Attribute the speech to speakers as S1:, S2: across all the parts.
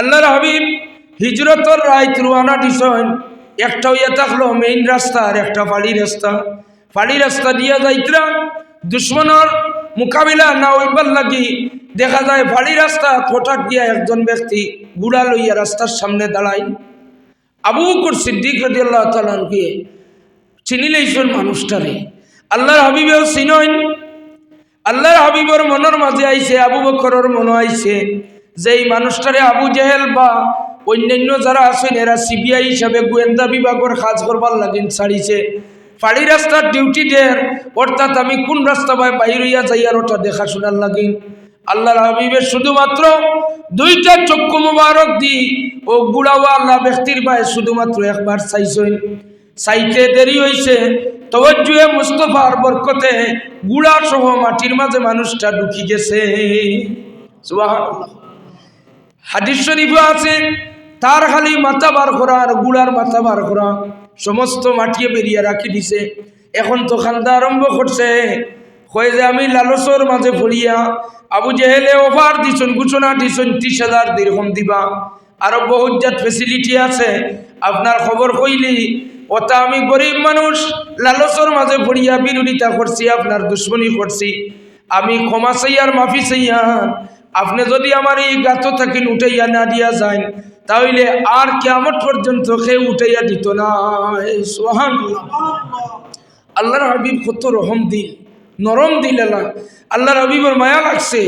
S1: আল্লাহর হাবিব হিজরতর রাইত রুয়ানা দিছেন। একটা ইয়ে থাকল মেইন রাস্তা আর একটা ফালি রাস্তা। ফালি রাস্তা দিয়া যাইতরা দুশ্মনের মোকাবিলা না হইবার লাগি দেখা যায় ফালি রাস্তা হঠাৎ দিয়া একজন ব্যক্তি গুড়া লইয়া রাস্তার সামনে দাঁড়ায়। আবু বকর সিদ্দিক রদি আল্লাহ তালকে চিনি লইছেন মানুষটারে। আল্লাহর হাবিবেও চিনইন আল্লাহর হাবিবর মনের মাঝে আইছে, আবু বকরের মনে আইছে। যে এই মানুষটারে আবু জেহেল বা অন্যান্য যারা আছেন, এরা সিবিআই হিসাবে গোয়েন্দা বিভাগের কাজ করবার লাগেন ছাড়িছে। ফাড়ি রাস্তার ডিউটি দের অর্থাৎ আমি কোন রাস্তা বাই বাইর হইয়া যাই আর ওটা দেখাশোনার লাগেন আল্লাহর হাবিবের শুধুমাত্র দুইটা চক্ষু মুবারক দি ও গুড়াওয়া আল্লাহ ব্যক্তির পায়ে শুধুমাত্র একবার চাইছেন। চাইতে দেরি হইছে তবজ্জুয়ে মুস্তফার বরকতে গুড়া সহ মাটির মাঝে মানুষটা ঢুকি গেছে। সুবহানাল্লাহ। হাদিস শরীফও আছে, তার খালি মাথা বার করা আর গুড়ার মাথা বার করা, সমস্ত মাটিয়ে বেরিয়ে রাখি দিছে। এখন তো খান্দা আরম্ভ করছে। কয়ে যে আমি লালসর মাঝে পড়িয়া আবু জেহেলে অফার দিছুন ঘোষণা দিছুন, ত্রিশ হাজার দীর্ঘম দিবা। আরও বহুত জাত ফেসিলিটি আছে, আপনার খবর কইলি, ওটা আমি গরিব মানুষ, লালসর মাঝে পড়িয়া বিরোধিতা করছি, আপনার দুশ্মনী করছি। আমি ক্ষমা চাই আর মাফি চাইয়ান আপনি যদি আমার এই গাত থাকেন উঠাইয়া না দিয়া যান, তাহলে আর কেমন পর্যন্ত কেউ উঠাইয়া দিত না। সোহান আল্লাহর হাবিব কত রহম দিল, নরম দিল আল্লাহ। আল্লাহর হাবিবের মায়া লাগছে।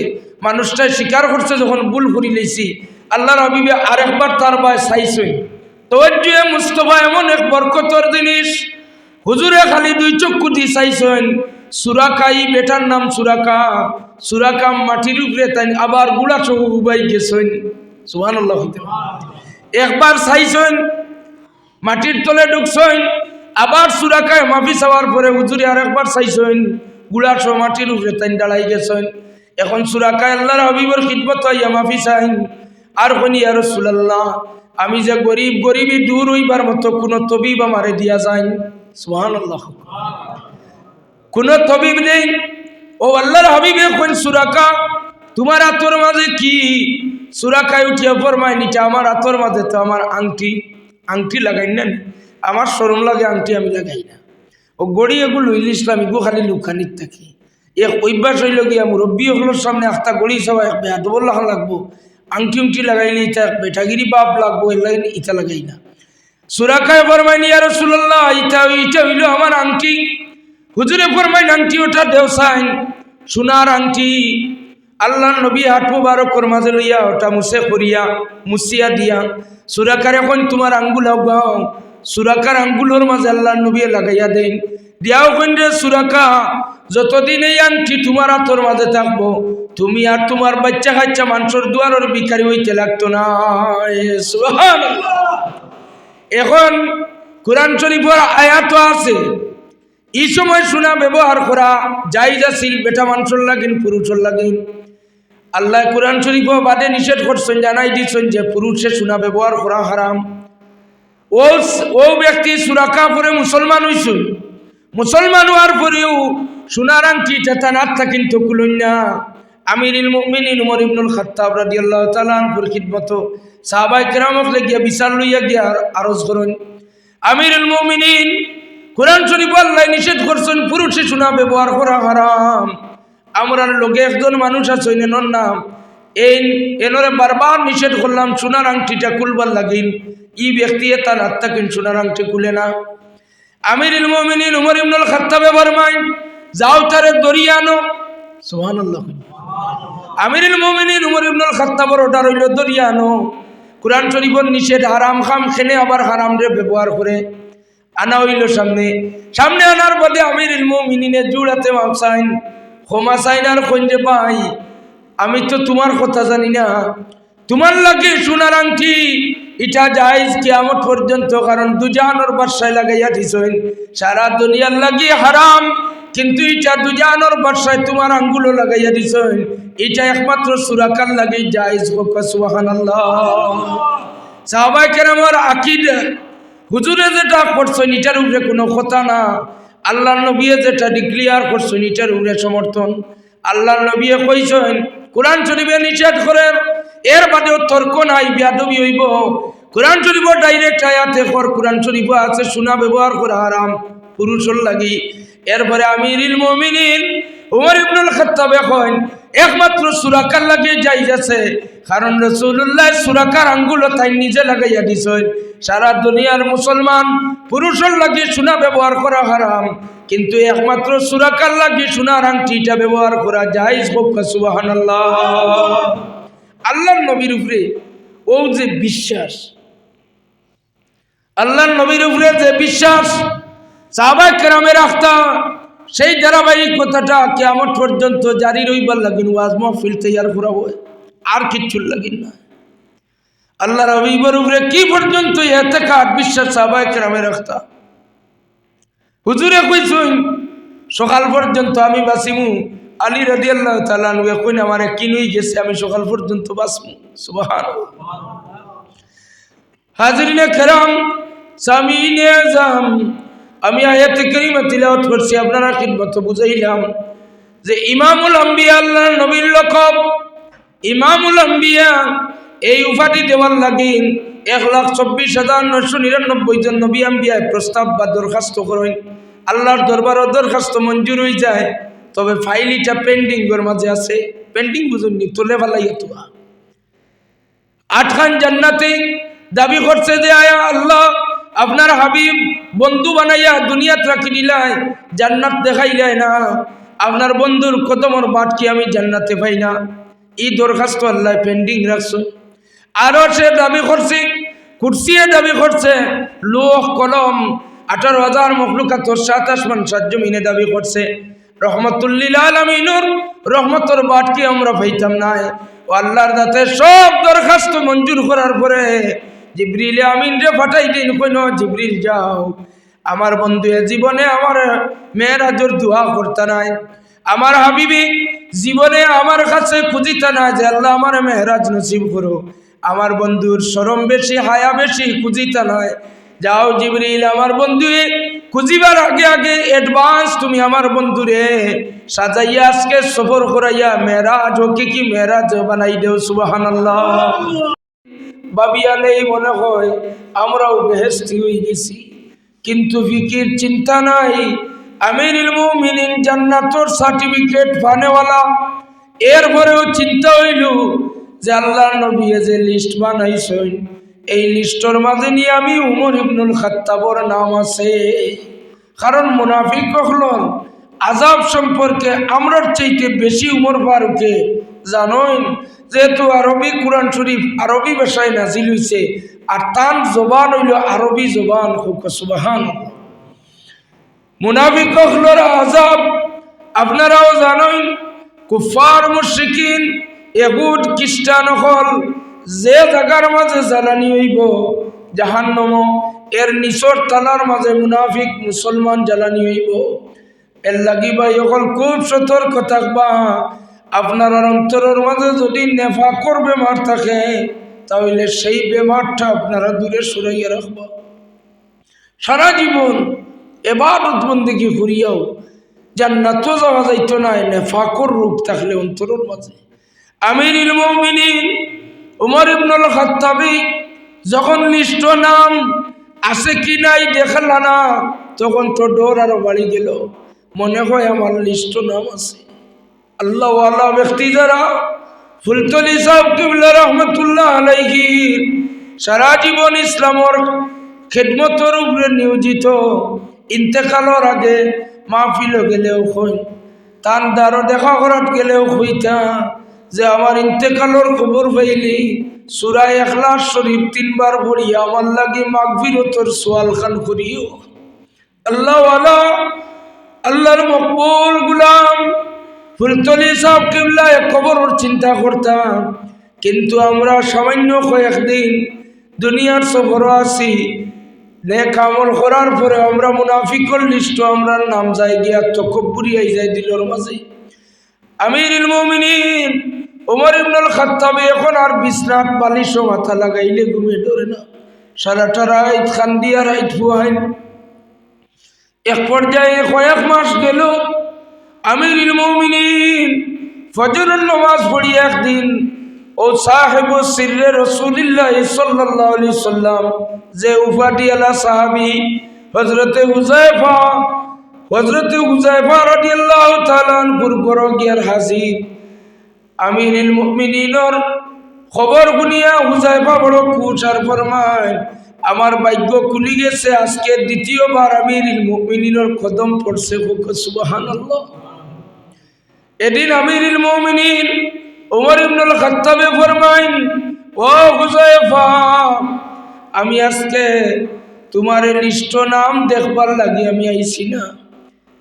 S1: মানুষটা স্বীকার করছে যখন ভুল করি লেছি। আল্লাহর হাবিবে আরেকবার তার বায় চাইছেন তজ্জুয়ে মুস্তফা এমন এক বরকতর জিনিস হুজুরে খালি দুই চক্ষু দিয়ে চাইছেন সুরাকাই, বেটার নাম সুরাকা। সুরাকা মাটির উপরে তাই আবার গুড়া সহ উবাই গেছেন। সুহান একবার চাইছেন, মাটির তলে ঢুকছেন, আবার সুরাকায় মাফি চাওয়ার পরে হুজুরে আর একবার চাইছেন গুড়ার সহ মাটির উপরে তাই দাঁড়াই গেছেন। এখন সুরাকায় আল্লাহর হাবিবর খিদমত হইয়া মাফি চাইন আর হনি আর সুলাল্লাহ আমি যে গরিব, গরিবই দূর হইবার মতো কোনো তবিব আমারে দিয়া যায় আল্লাহ কোন তবিব নেই। ও আল্লাহর হাবিব এখন সুরাকা? তোমার আতর মাঝে কি? সুরাকায় উঠিয়া ফরমায় নিটা আমার আতর মাঝে তো আমার আংটি আংটি লাগাই না আমার সরম লাগে, আংটি আমি লাগাই না। ও গড়ি এগুলো লইল ইসলাম এগু খালি লুখানিত থাকি। এক অভ্যাস হইল গিয়া মুরব্বী হলোর সামনে একটা গড়ি সবাই এক বললাম লাগবো। আংটি উংটি লাগাইলে ইটা বেটাগিরি বাপ লাগবো এগুলো ইটা লাগাই না। সুরাকায় ফরমায় নিয়া রসুল্লাহ ইটা ইটা হইল আমার আংটি। হুজুরে ফরমাইন আংটি, ওটা দেওসাইন সোনার আংটি। আল্লাহ নবী হাট মুবারকর মাঝে লইয়া, ওটা মুছে করিয়া, মুছিয়া দিয়া সুরাকার এখন তোমার আঙ্গুল গাও সুরাকার আঙ্গুলোর মাঝে আল্লাহ নবী লাগাইয়া দেন। দিয়াও কইন সুরাকা যতদিন এই আংটি তোমার হাতর মাঝে থাকব, তুমি আর তোমার বাচ্চা কাচ্চা মানুষের দুয়ারের বিকারি হইতে লাগতো না। এখন কোরআন শরীফের আয়াত আছে। এই সময় শোনা ব্যবহার করা যাই যাছিল বেটা মানুষের লাগেন পুরুষের লাগেন আল্লাহ কোরআন শরীফ বাদে নিষেধ করছেন, জানাই দিচ্ছেন যে পুরুষে শোনা ব্যবহার করা হারাম। ও ও ব্যক্তি সুরাকা পরে মুসলমান হইছিল মুসলমান হওয়ার পরেও সোনার আংটি চেতানার থাকিন তো কুলন না। আমিরুল মুমিনিন উমর ইবনুল খাত্তাব রাদিয়াল্লাহু তাআলা আনহুর খিদমত। সাহাবায়ে কেরামক লাগিয়া বিচার লইয়া গিয়া আরজ করেন। আমিরুল মুমিনিন কোরআন শরীফ আল্লাহ নিষেধ করছেন, পুরুষে শোনা ব্যবহার করা হারাম। আমরা লোকে একজন মানুষ আছে এনর নাম। এই এনরে বারবার নিষেধ করলাম, সোনার আংটিটা খুলবার লাগিন। ই ব্যক্তি তার আত্মা কিন সোনার আংটি খুলে না। আমিরুল মুমিনিন উমর ইবনুল খাত্তাবে ফরমায় যাও তারে দরিয়ানো সুবহানাল্লাহ। আমিরুল মুমিনিন উমর ইবনুল খাত্তাবর অর্ডার হইল দরিয়ানো। কোরআন শরীফের নিষেধ, হারাম খাম খেনে আবার হারাম রে ব্যবহার করে আনা হইল সামনে। সামনে আনার বদে আমিরুল মুমিনিনে জুড়াতে মাপসাইন ক্ষমা চাইন আর খঞ্জে পাই। আমি তো তোমার কথা জানি না। তোমার লাগে সোনার আংটি। ইটা যাইজ কিয়ামত পর্যন্ত, কারণ দুজানোর বাসায় লাগাইয়া দিছেন। সারা দুনিয়ার লাগি হারাম, কিন্তু ইটা দুজানোর বাসায় তোমার আঙ্গুলো লাগাইয়া দিছেন। এটা একমাত্র সুরাকার লাগে যাইজ সুবহানাল্লাহ। সাহাবাই কেরামর আকিদা, হুজুরে যেটা করছেন এটার উপরে কোনো কথা না। আল্লাহ নবিয়ে যেটা ডিক্লিয়ার করছেন এটার উপরে সমর্থন। আল্লাহ নবিয়ে কইছেন, কোরআন শরীফে নিষেধ করেন, এর বাদেও তর্ক নাই, বিয়াদবি হইব। কোরআন শরীফ ডাইরেক্ট আয়াতে কর কোরআন শরীফ আছে সোনা ব্যবহার করা হারাম, পুরুষের লাগি। এরপরে আমিরিল মমিনিন উমর ইবনুল খাত্তাব এখন একমাত্র সুরাকার লাগে যাই যাচ্ছে কারণ রসুল্লাহ সুরাকার আঙ্গুলো তাই নিজে লাগাইয়া দিছেন। সারা দুনিয়ার মুসলমান পুরুষের লাগে সোনা ব্যবহার করা হারাম। কিন্তু একমাত্র সুরাকার লাগে সোনার আংটিটা ব্যবহার করা যায় সুবাহান আল্লাহ নবীর উপরে ও যে বিশ্বাস আল্লাহ নবীর উপরে যে বিশ্বাস সাহাবাই কেরামের আখতা সেই ধারাবাহিকতাটা কেমন পর্যন্ত জারি রইবার লাগিন ওয়াজ মহফিল তৈয়ার করা হয়। আর কিচ্ছুর লাগিন না। আল্লাহ রবিবার উপরে কি পর্যন্ত এতে কাঠ বিশ্বাস সাহাবাই কেরামের আখতা হুজুরে কইছুন, সকাল পর্যন্ত আমি বাঁচিমু। আলী রাজি আল্লাহ তালানু এখন আমার কিনুই গেছে, আমি সকাল পর্যন্ত বাঁচমু? সুবাহ হাজরিনে খেরাম সামিনে জাম আমি আয়াতে করিমা তিলাওয়াত করছি, আপনারা খিদমত বুঝাইলাম যে ইমামুল আম্বিয়া আল্লাহ নবীর লকব ইমামুল আম্বিয়া এই উপাধি দেওয়ার লাগিন এক লাখ চব্বিশ হাজার নশো নিরানব্বই জন নবী আম্বিয়ায় প্রস্তাব বা দরখাস্ত করেন। আল্লাহর দরবারও দরখাস্ত মঞ্জুর হয়ে যায়, তবে ফাইলিটা পেন্ডিংয়ের মাঝে আছে। পেন্ডিং বুঝুননি, তোলে ফেলাই তোয়া আটখান জান্নাতে দাবি করছে যে, আয়া আল্লাহ আপনার হাবিব বন্ধু বানাইয়া দুনিয়াত রাখি নিলাই, জান্নাত দেখাইলাই না। আপনার বন্ধুর কদমর বাটকে আমি জান্নাতে পাই না? এই দরখাস্ত আল্লাহ পেন্ডিং রাখছো। আরও সে দাবি করছে, কুর্সিয়ে দাবি করছে, লোহ, কলম, আঠারো হাজার মখলুকাতর সাত আসমান সাত জমিনে দাবি করছে। রহমতুল্লিল আলমিনুর রহমতর বাটকে আমরা পাইতাম নাই? ও আল্লাহর দাতে সব দরখাস্ত মঞ্জুর করার পরে জিবরিল আমিন রে ফাটাই দিন কইন জিবরিল, যাও। আমার বন্ধু জীবনে আমার মেয়েরাজর দোয়া করতে নাই। আমার হাবিবি জীবনে আমার কাছে খুঁজিতে না যে আল্লাহ আমার মেহরাজ নসিব করো আমার বন্ধুর সরম বেশি, হায়া বেশি, খুঁজিতে নয় যাও জিবরিল, আমার বন্ধু খুঁজিবার আগে আগে অ্যাডভান্স তুমি আমার বন্ধুরে সাজাইয়া আজকে সফর করাইয়া মেয়েরাজ ওকে কি কি মেয়েরাজ বানাই দেও সুবাহান নেই মনে হয়, আমরাও বেহেস্তি হয়ে গেছি। কিন্তু ফিকির চিন্তা নাই, আমিরুল মুমিনিন জান্নাতর সার্টিফিকেট ফানেওয়ালা। এরপরেও চিন্তা হইল যে আল্লাহ নবী যে লিস্ট বানাইছেন, এই লিস্টর মাঝে নিয়ে আমি উমর ইবনুল খাত্তাবর নাম আছে। কারণ মুনাফিক হল আজাব সম্পর্কে আমরার চাইতে বেশি উমর ফারুকে জানোই যেহেতু আরবি কোরআন শরীফ আরবি ভাষায় নাজিল হইছে, আর তান জবান হইল আরবি জবান সুবাহান মুনাফিক হলর আজাব, আপনারাও জানেন কুফার মুশিকিন এগুড খ্রিস্টান হল, যে জায়গার মাঝে জ্বালানি হইব, জাহান্নম, এর নিচর তালার মাঝে মুনাফিক মুসলমান জ্বালানি হইব। এর লাগিবা এখন খুব সতর্ক থাকবা। আপনার অন্তরের মাঝে যদি নেফাকর বেমার থাকে, তাহলে সেই বেমারটা আপনারা দূরে সরাইয়া রাখবা। সারা জীবন এবার উদ্বন্দিকে করিয়াও জান্নাতও যাওয়া যাইত না নেফাকর রূপ থাকলে অন্তরের মাঝে। আমির উমর ইবনুল খাত্তাবি যখন লিস্ট নাম আছে কি নাই দেখলা না, তখন তো ডোর আরও বাড়ি গেল। মনে হয় আমার লিস্ট নাম আছে। আল্লাহ আল্লাহ ব্যক্তি যারা ফুলতলি সাহেব কিবলা রহমতুল্লাহ আলাইহি সারা জীবন ইসলামর খেদমতর উপরে নিয়োজিত, ইন্তেকালর আগে মাহফিল গেলেও হই তান দ্বারও দেখা করাত গেলেও হইতা, যে আমার ইন্তেকালর খবর পাইলি সুরাই এখলাস শরীফ তিনবার পড়ি আমার লাগে মাগফিরতর সোয়াল খান করিও। আল্লাহ আল্লাহ আল্লাহর মকবুল ফুলতলি সাহেব কিবলায় খবর চিন্তা করতাম। কিন্তু আমরা সামান্য কয়েকদিন দুনিয়ার সফরও আছি। নেক আমল করার পরে আমরা মুনাফিকর লিস্ট আমরা নাম যাই গিয়া তকব্বুরি আই যাই দিলর মাঝে। আমিরুল মুমিনিন ওমর ইবনুল খাত্তাবে এখন আর বিছনাত বালিশও মাথা লাগাইলে ঘুমে ধরে না। সারাটা রাইত খান্দিয়া রাইত ফুয়াইন এক পর্যায়ে কয়েক মাস গেল আমিরুল মমিনিন, ফজরের নমাজ পড়ি একদিন, ও সাহেব সিররে রসুলিল্লাহ সাল্লাল্লাহু আলাইহি সাল্লাম, যে আলা সাহাবী হযরতে হুযায়ফা হযরতে হুযায়ফা রাদিয়াল্লাহু তাআলা আনহুর ঘর গিয়ার হাজির। আমিরুল মুমিনিনর খবর শুনিয়া হুযায়ফা বড় আর ফরমায়, আমার ভাগ্য খুলি গেছে, আজকে দ্বিতীয়বার আমিরুল মুমিনিনর কদম পড়ছে সুবহানাল্লাহ। এদিন আমিরুল মুমিনিন ওমর ইবনুল খাত্তাবে ফরমাইন, ও হুযায়ফা, আমি আজকে তোমার লিস্ট নাম দেখবার লাগি আমি আইছি না।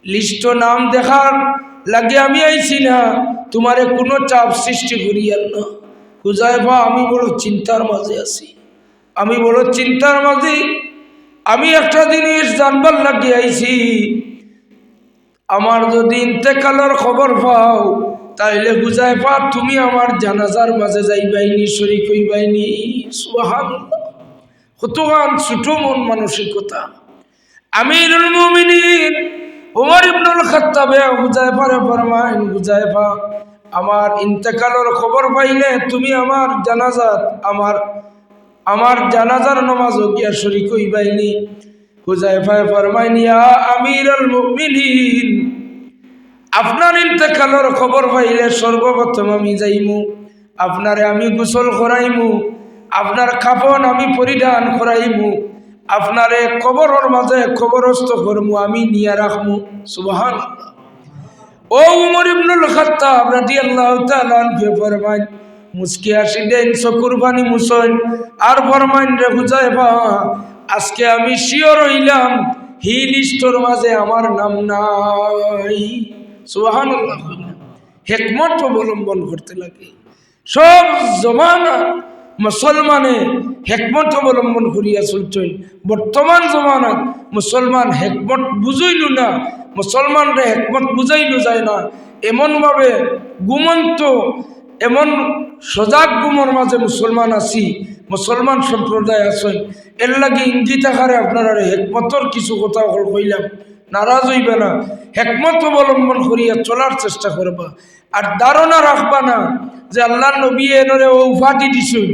S1: লিস্ট নাম দেখার লাগে আমি আইছি না। তোমারে কোনো চাপ সৃষ্টি করিয়ার না। হুজাইফা আমি বড় চিন্তার মাঝে আছি। আমি বড় চিন্তার মাঝে আমি একটা জিনিস জানবার লাগি আইছি আমার যদি ইন্তেকালের খবর পাও, তাইলে বুঝাই পা, তুমি আমার জানাজার মাঝে যাইবাইনি, শরিক হইবাইনি। সুহান কতগান ছোট মন মানসিকতা। আমিরুল মুমিনিন ওমর ইবনুল খাত্তাবে হুজাইফারে ফরমাইন বুঝাই পা, আমার ইন্তেকালের খবর পাইলে তুমি আমার জানাজাত, আমার আমার জানাজার নমাজ গিয়া শরিক হইবাইনি। হুজাইফায় ফরমাইন, ইয়া আমিরুল মুমিনিন, আপনার ইন্তেকালের খবর পাইলে সর্বপ্রথম আমি যাইমু, আপনারে আমি গোসল করাইমু, আপনার কাপন আমি পরিধান করাইমু, আপনারে কবরের মাঝে খবরস্থ করমু, আমি নিয়ে রাখমু। সুবহান ও উমর ইবনুল খাত্তাব রাদিয়াল্লাহু তাআলা আনহু ফরমাইন, মুস্কি আসি দেন চকুর পানি আর ফরমাইন রে হুজাইফা আজকে আমি শিওর হইলাম হি লিস্টর মাঝে আমার নাম নাই। সুবহানাল্লাহ। হেকমত অবলম্বন করতে লাগে। সব জমানা মুসলমানে হেকমত অবলম্বন করিয়া চলছেন। বর্তমান জমানাত মুসলমান হেকমত বুঝইল না, মুসলমানরে হেকমত বুঝাইল যায় না। এমনভাবে গুমন্ত এমন সজাগ গুমর মাঝে মুসলমান আছি। মুসলমান সম্প্রদায় আছেন এর লাগে ইঙ্গিত আকারে আপনারা হেকমতর কিছু কথা হল কইলাম নারাজ হইবে না। হেকমত অবলম্বন করিয়া চলার চেষ্টা করবা আর ধারণা রাখবা না যে আল্লাহ নবী এনরে ও উপাধি দিছুন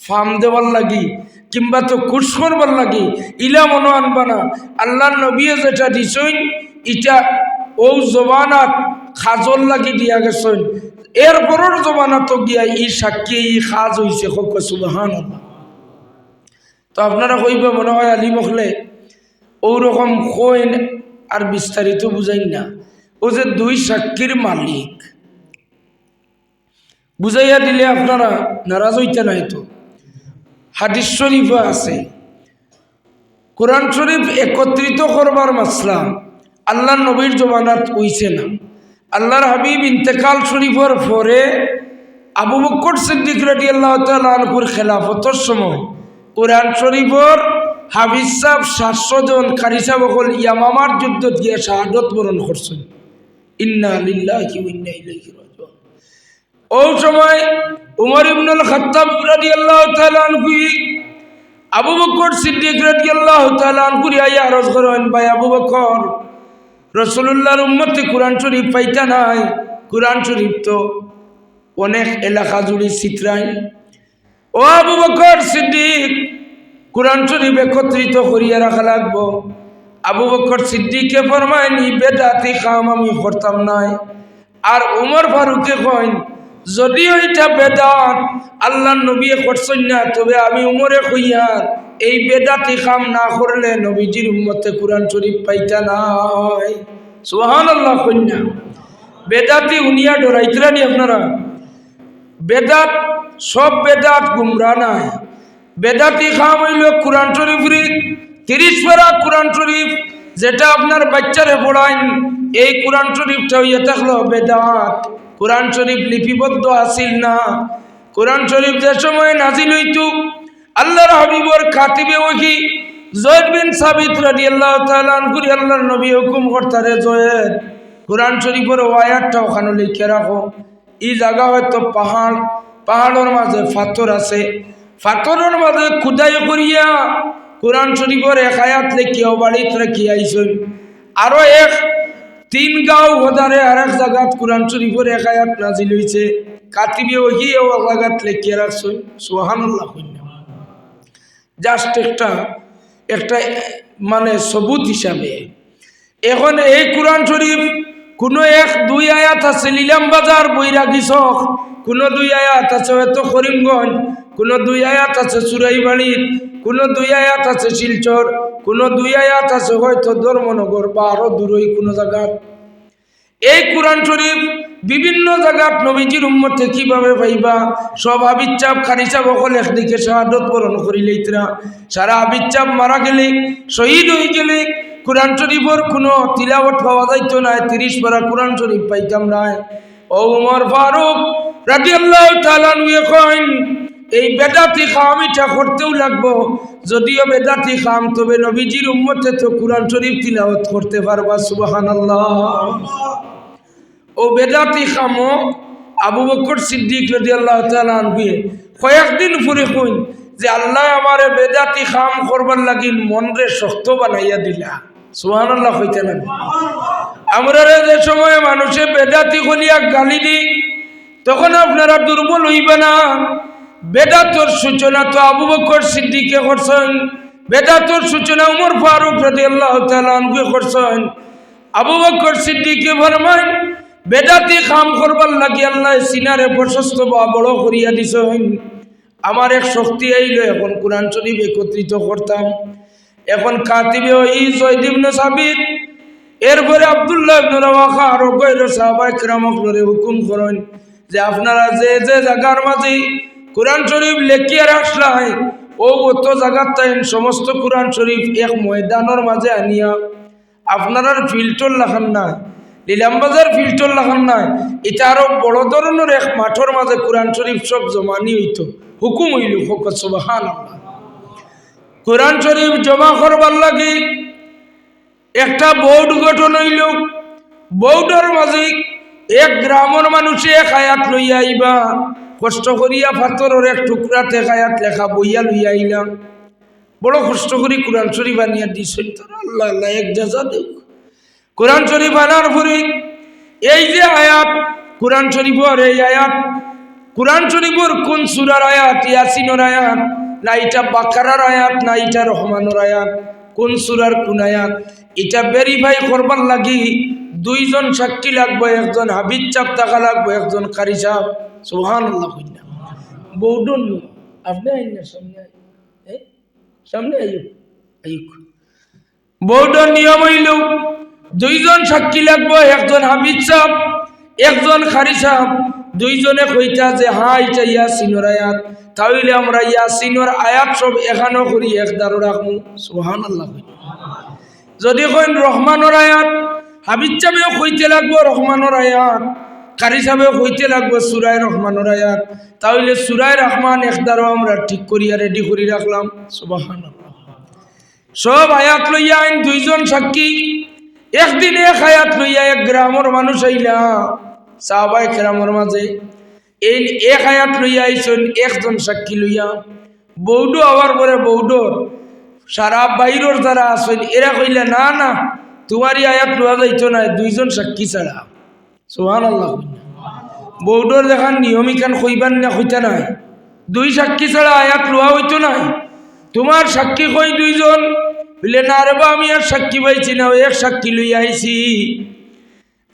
S1: ফার্ম দেওয়ার লাগি কিংবা তো কুর্স করবার লাগি ইলা মনো আনবা না। আল্লাহ নবী যেটা দিছুন ইটা ও জবানাত খাজল লাগি দিয়া গেছেন। এরপরের জমানাত গিয়া ই সাক্ষী ই খাজ হইছে, হোক সুবাহান তো আপনারা কইবা, মনে হয় আলী মখলে ওরকম কইন আর বিস্তারিত বুঝাইন না। ও যে দুই সাক্ষীর মালিক। বুঝাইয়া দিলে আপনারা নারাজ হইতে নাই তো। হাদিস শরীফও আছে। কোরআন শরীফ একত্রিত করবার মাসলা আল্লাহ নবীর জমানাত উইছে না। আল্লাহর হাবিব ইন্তেকাল শরীফের পরে আবু বক্কর সিদ্দিক রাজি আল্লাহ তালুর খেলাফতর সময় কোরআন শরীফর হাফিজ সাহ সাতশো জন কারি সাহ হল ইয়ামামার যুদ্ধ দিয়ে শাহাদত বরণ করছেন। আবু বকর সিদ্দিক করেন, ভাই আবু বকর রাসূলুল্লাহর উম্মতে কোরআন শরীফ পাইতা নাই। কোরআন শরীফ তো অনেক এলাকা জুড়ে চিত্রাই ও আবু বকর সিদ্দিক, কোরআন শরীফ একত্রিত করিয়া রাখা লাগবো। আবু বকর সিদ্দিককে ফরমায়নি, বেদাতি কাম আমি করতাম নাই। আর উমর ফারুকে কইন যদিও এটা বেদাত আল্লাহ নবী করছেন না, তবে আমি উমরে কইয়ার। এই বেদাতি কাম না করলে নবীজির উম্মতে কোরআন শরীফ পাইতা নাই। সোহান আল্লাহ কন্যা। বেদাতি উনিয়া ডরাইতরানি আপনারা? বেদাত, সব বেদাত গুমরা নাই। বেদাতি খাম হইল কোরআন শরীফ তিরিশ পারা কোরআন শরীফ, যেটা আপনার বাচ্চারে পড়াইন। এই কোরআন শরীফটা হইয়া থাকল বেদাত। কোরআন শরীফ লিপিবদ্ধ আসিল না। কোরআন শরীফ যে সময় নাজিল হইত আল্লাহর হাবিবর খাতিবে ওহি। জয়েদ বিন সাবিত রাদি আল্লাহ তালানকুরি আল্লাহর নবী হুকুম কর্তারে জয়েদ কোরআন শরীফের ওয়ায়ারটা ওখানে লিখে রাখো। এই জায়গা হয়তো পাহাড়, পাহাড়ের মাঝে ফাথর আছে। ফাথরের মাঝে খুদাই করিয়া কোরআন শরীফের এক আয়াত লেখিয়া বাড়িত রেখি আইসন আরও এক, তিন গাঁও হদারে আর এক জায়গাত কোরআন শরীফের এক আয়াত নাজিল হয়েছে কাতিবে ওহি ও লাগাত লেখিয়ে রাখছই সুহানুল্লাহ জাস্ট একটা একটা মানে সবুত হিসাবে। এখন এই কোরআন শরীফ কোনো এক, দুই আয়াত আছে লিলাম বাজার, বৈরাগী শখ কোনো দুই আয়াত আছে হয়তো করিমগঞ্জ। কোনো দুই আয়াত আছে সুরাইবাড়ির কোনো দুই আয়াত আছে শিলচর। কোনো দুই আয়াত আছে হয়তো ধর্মনগর বা আরও দূরই কোনো জায়গার এই কোরআন শরীফ বিভিন্ন জায়গাত নবীজির উম্মতে কীভাবে পাইবা? সব আবিচ্চাপ খারিচাপ অকল একদিকে শাহাদত বরণ করিলে ইতরা সারা আবিচ্চাপ মারা গেলে, শহীদ হয়ে গেলে কোরআন শরীফের কোনো তিলাবট পাওয়া যাইতো না, তিরিশ পারা কোরআন শরীফ পাইতাম না। ও উমর ফারুক রাজি আল্লাহ তালানুয়ে কইন, এই বেদাতি খাম এটা করতেও লাগবো। যদিও বেদাতি খাম, তবে নবীজির উম্মতে তো কোরআন শরীফ তিলাওয়াত করতে পারবা সুবাহান ও বেদাতি খামো আবু বকর সিদ্দিক রদি আল্লাহ তালুয়ে কয়েকদিন ফুরে কইন যে আল্লাহ আমার বেদাতি খাম করবার লাগিন মনরে শক্ত বানাইয়া দিলা। সুহান আল্লাহ হইতে না আমরা যে সময় মানুষে বেদাতি কলিয়া গালি দি তখন আপনারা দুর্বল হইবে না। বেদাতর সূচনা তো আবু বকর সিদ্দিকে করছেন, বেদাতর সূচনা উমর ফারুক রদি আল্লাহ তালুয়ে করছেন। আবু বকর সিদ্দিকে ফরমান বেদাতি কাম করবার লাগি আল্লাহ সিনারে প্রশস্ত বা বড় করিয়া দিছেন আমার এক শক্তি আইল, এখন কোরআন শরীফ একত্রিত করতাম। এখন কাতিবে ওই জয়দিবনে সাবিত। এরপরে আবদুল্লাহ রাওয়াহা আর গৈর সাহাবায়ে কেরামক লরে হুকুম করেন যে আপনারা যে যে জায়গার মাঝে কোরআন শরীফ লেখিয়ে রাখলাই, ও অত জায়গার তাইন সমস্ত কোরআন শরীফ এক ময়দানের মাঝে আনিয়া আপনার ফিল্টর লাখান না লীলামবাজার ফিল্টর লাগান নাই। এটা আরও বড় ধরনের এক মাঠর মাঝে কোরআন শরীফ সব জমানি হইত। হুকুম হইল সুবাহান কোরআন শরীফ জমা করবার লাগে একটা বোর্ড গঠন হইল। বোর্ডের মাঝে এক গ্রামের মানুষে এক আয়াত লইয়া আইবা। কষ্ট করিয়া পাথরের এক টুকরাতে আয়াত লেখা বইয়া লইয়া আইলাম। বড় কষ্ট করি কোরআন শরীফ আনিয়া তোর আল্লাহ আল্লাহ এক যাজা দেখ কোরআন শরীফ আনার পরে, এই যে আয়াত, কোরআন শরীফর এই আয়াত, কোরআন শরীফর কোন সুরার আয়াত, ইয়াসিনর আয়াত, না এটা বাকারার আয়াত, না এটা রহমানোর আয়াত, কোন সুরার কোন আয়াত, এটা ভেরিফাই করবার লাগি দুইজন সাক্ষী লাগবো, একজন হাবিজ চাপ টাকা লাগবো, একজন কারি চাপ সোহান বৌডন আপনি আইন না, সামনে সামনে আইয়ুক আইয়ুক। বৌডন নিয়ম হইল দুইজন সাক্ষী লাগবো, একজন হাবিজ সাহ, একজন খারি সাহ। দুইজনে কইতা যে হ্যাঁ এটা ইয়াসিনোর আয়াত। তাহলে আমরা ইয়াসিনোর আয়াত সব এখানো করি এক দারো রাখব। সোহান আল্লাহ যদি কইন রহমানোর আয়াত হাবিজ সাহেবেও কইতে লাগবো রহমানোর আয়াত। কারি সাহেবেও কইতে লাগবো, সুরায় রহমানোর আয়াত। তাহলে সুরায় রহমান একদারও আমরা ঠিক করিয়া রেডি করে রাখলাম। সুবাহান সব আয়াত লইয়া আইন দুইজন সাক্ষী। একদিন এক হায়াত লইয়া এক গ্রামের মানুষ আইলা। সাহবাই গ্রামের মাঝে। এই এক হায়াত লইয়া আইসন, একজন সাক্ষী লইয়া। বৌডো আবার পরে বৌডোর সারা বাইরের যারা আসেন এরা কইলে, না না, তোমারই আয়াত লোয়া যাইতো না, দুইজন সাক্ষী ছাড়া। সোহান আল্লাহ বৌডোর দেখান নিয়মিকান কইবান না কইতা নাই। দুই সাক্ষী ছাড়া আয়াত লোয়া হইতো নাই। তোমার সাক্ষী কই দুইজন? বলে, না রে বা আমি আর সাক্ষী পাইছি না, ওই এক সাক্ষী লই আইছি।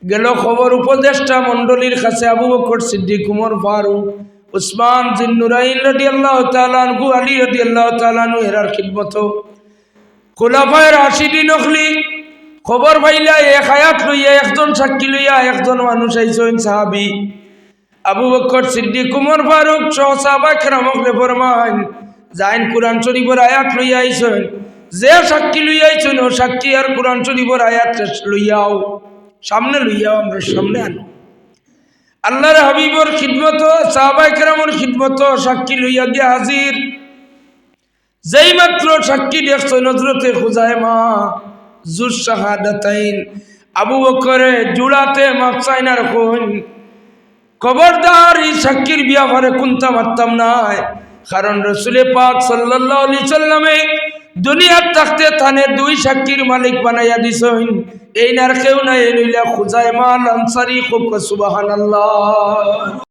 S1: গেল খবর, উপদেষ্টা মন্ডলীর কাছে আবু বকর সিদ্দিক, উমর ফারুক, উসমান, জিন্নুরাইন রদি আল্লাহ তালানহু আলী রদি আল্লাহ তালানু এরার খিদমত। খোলাফায় রাশিদি নখলি খবর পাইলা এক হায়াত লইয়া একজন সাক্ষী লইয়া একজন মানুষ আইসেন সাহাবি। আবু বকর সিদ্দিক, উমর ফারুক সহ সাহাবা খেরামকলে ফরমান জাইন কোরআন শরীফের আয়াত লইয়া আইসেন যে সাক্ষী লইয়াইছেন ও সাক্ষী আর কোরআন শরীফের আয়াত লইয়াও, সামনে লইয়াও আমরা সামনে আনো আল্লাহর হাবিবর খিদমত সাহাবাই কেরামর খিদমত সাক্ষী লইয়া গিয়া হাজির। যেই মাত্র সাক্ষী দেখছ নজরতে খুঁজায় মা জুর শাহাদাতাইন, আবু বকরে জুড়াতে মাপসাইন আর কোন খবরদার এই সাক্ষীর বিয়া ভরে কুন্তা মারতাম নাই, কারণ রসুলে পাক সাল্লাহ আলি সাল্লামে দুনিয়ার থাকতে থানে দুই সাক্ষীর মালিক বানাইয়া দিস এই নার কেউ নাই নইলা খুজায় মাল আনসারি খুব সুবাহান আল্লাহ